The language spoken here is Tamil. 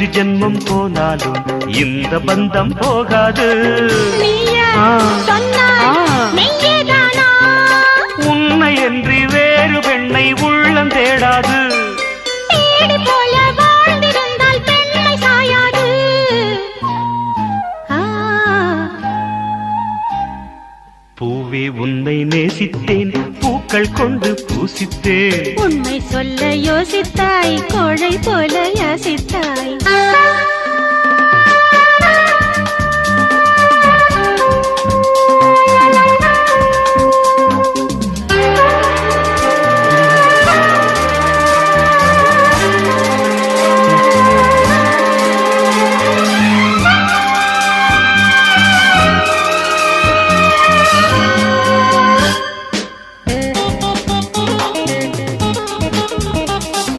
இரு ஜென்மம் போனாலும் இந்த பந்தம் போகாது. நீயா உன்னை என்று வேறு பெண்ணை உள்ளம் தேடாது. பூவே உன்னை நேசித்தேன். பூக்கள் கொண்டு பூசித்தேன். உண்மை சொல்ல யோசித்தாய் கோழை போல யாசித்தாய்.